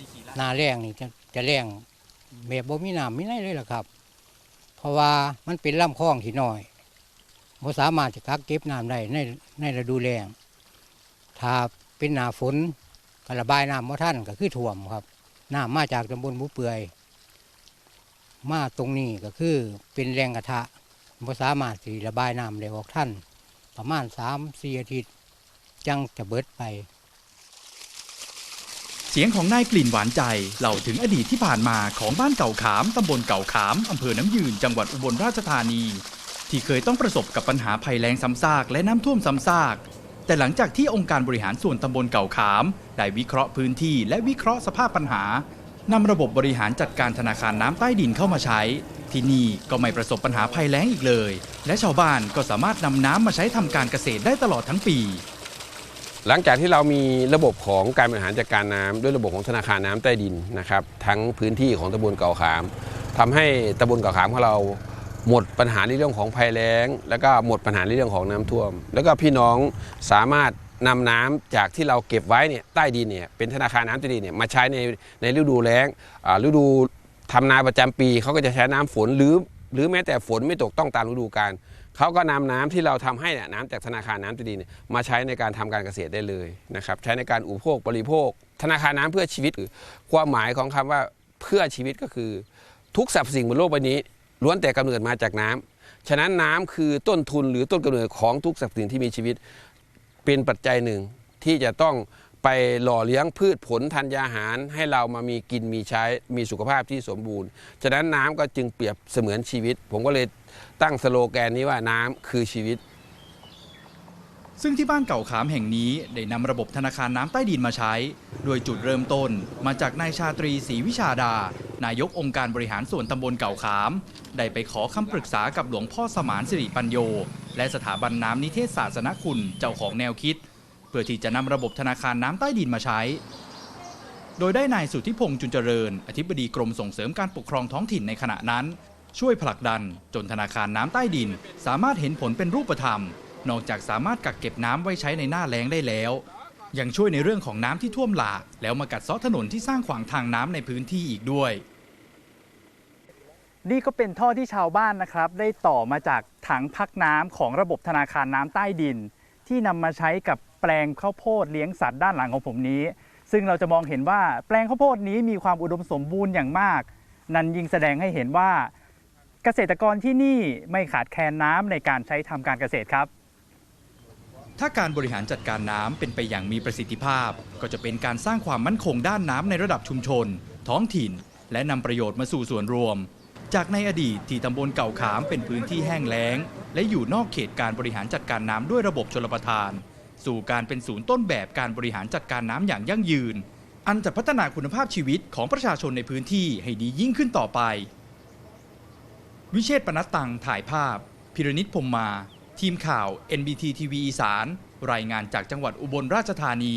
นี่กี่ไร่หนาแรงนี่จะจะแรงแบบบ่มีน้ำมีไรเลยล่ะครับ เพราะว่ามันเป็นลำคลองที่น้อยบ่สามารถจะกักเก็บน้ำได้ในในฤดูแล้งถ้าเป็นหนาฝนก็ระบายน้ำบ่ทันก็คือท่วมครับน้ำมาจากตำบลบุเปื่อย มาตรงนี้ก็คือเป็นแรงกระทะบ่สามารถที่ระบายน้ำได้ออกทันประมาณสามสี่อาทิตย์จังจะเบิดไป เสียงของนายกลิ่นหวานใจเล่าถึงอดีตที่ผ่านมาของบ้านเก่าขามตำบลเก่าขามอำเภอน้ำยืนจังหวัดอุบลราชธานี ที่เคยต้องประสบกับปัญหาภัยแล้งซ้ำซากและน้ำท่วมซ้ำซาก แต่หลังจากที่องค์การบริหารส่วนตำบลเก่าขามได้วิเคราะห์พื้นที่และวิเคราะห์สภาพปัญหานำระบบบริหารจัดการธนาคารน้ำใต้ดินเข้ามาใช้ ที่นี่ก็ไม่ประสบปัญหาภัยแล้งอีกเลย และชาวบ้านก็สามารถนำน้ำมาใช้ทำการเกษตรได้ตลอดทั้งปี หลังจากที่เรามีระบบของการบริหารจัดการน้ำด้วยระบบของธนาคารน้ำใต้ดินนะครับทั้งพื้นที่ของตำบลเก่าขามทำให้ตำบลเก่าขามของเราหมดปัญหาในเรื่องของภัยแล้ง แล้วก็หมดปัญหาในเรื่องของน้ำท่วม แล้วก็พี่น้องสามารถนำน้ำจากที่เราเก็บไว้เนี่ยใต้ดินเนี่ยเป็นธนาคารน้ำใต้ดินเนี่ยมาใช้ในในฤดูแล้งอ่าฤดูทำนาประจำปีเขาก็จะใช้น้ำฝนหรือหรือแม้แต่ฝนไม่ตกต้องตามฤดูกาล เขาก็นำน้ำที่เราทำให้น้ำจากธนาคารน้ำใต้ดินเนี่ยมาใช้ในการทำการเกษตรได้เลยนะครับใช้ในการอุปโภคบริโภค ธนาคารน้ำเพื่อชีวิตความหมายของคำว่าเพื่อชีวิตก็คือ ทุกสรรพสิ่งบนโลกใบนี้ล้วนแต่กำเนิดมาจากน้ำฉะนั้นน้ำคือต้นทุนหรือต้นกำเนิดของทุกสรรพสิ่งที่มีชีวิต เป็นปัจจัยหนึ่งที่จะต้อง ไปหล่อเลี้ยงพืชผลธัญญาหาร ให้เรามามีกินมีใช้มีสุขภาพที่สมบูรณ์ ฉะนั้นน้ำก็จึงเปรียบเสมือนชีวิต ผมก็เลยตั้งสโลแกนนี้ว่าน้ำคือชีวิต ซึ่งที่บ้านเก่าขามแห่งนี้ได้นำระบบธนาคารน้ำใต้ดินมาใช้ โดยจุดเริ่มต้นมาจากนายชาตรีศรีวิชาดา นายกองค์การบริหารส่วนตำบลเก่าขาม ได้ไปขอคำปรึกษากับหลวงพ่อสมานสิริปัญโย และสถาบันน้ำนิเทศศาสนคุณเจ้าของแนวคิด เพื่อที่จะนำระบบธนาคารน้ำใต้ดินมาใช้ โดยได้นายสุทธิพงษ์จุนเจริญ อธิบดีกรมส่งเสริมการปกครองท้องถิ่นในขณะนั้น ช่วยผลักดันจนธนาคารน้ำใต้ดิน สามารถเห็นผลเป็นรูปธรรม นอกจากสามารถกักเก็บน้ำไว้ใช้ในหน้าแล้งได้แล้ว ยังช่วยในเรื่องของน้ำที่ท่วมหลาก แล้วมากัดเซาะถนนที่สร้างขวางทางน้ำในพื้นที่อีกด้วยนี่ก็เป็นท่อที่ชาวบ้านนะครับ ได้ต่อมาจากถังพักน้ำของระบบธนาคารน้ำใต้ดิน ที่นำมาใช้กับ แปลงข้าวโพดเลี้ยงสัตว์ด้านหลังของผมนี้ ซึ่งเราจะมองเห็นว่าแปลงข้าวโพดนี้มีความอุดมสมบูรณ์อย่างมาก นั่นยิ่งแสดงให้เห็นว่าเกษตรกรที่นี่ไม่ขาดแคลนน้ำในการใช้ทำการเกษตรครับ ถ้าการบริหารจัดการน้ำเป็นไปอย่างมีประสิทธิภาพ ก็จะเป็นการสร้างความมั่นคงด้านน้ำในระดับชุมชน ท้องถิ่น และนำประโยชน์มาสู่ส่วนรวม จากในอดีตที่ตำบลเก่าขามเป็นพื้นที่แห้งแล้ง และอยู่นอกเขตการบริหารจัดการน้ำด้วยระบบชลประทาน สู่การเป็นศูนย์ต้นแบบการบริหารจัดการน้ำอย่างยั่งยืน อันจะพัฒนาคุณภาพชีวิตของประชาชนในพื้นที่ให้ดียิ่งขึ้นต่อไป วิเชษปนัตตังถ่ายภาพ พิรณิตพมมา ทีมข่าว NBT ทีวีอีสาน รายงานจากจังหวัดอุบลราชธานี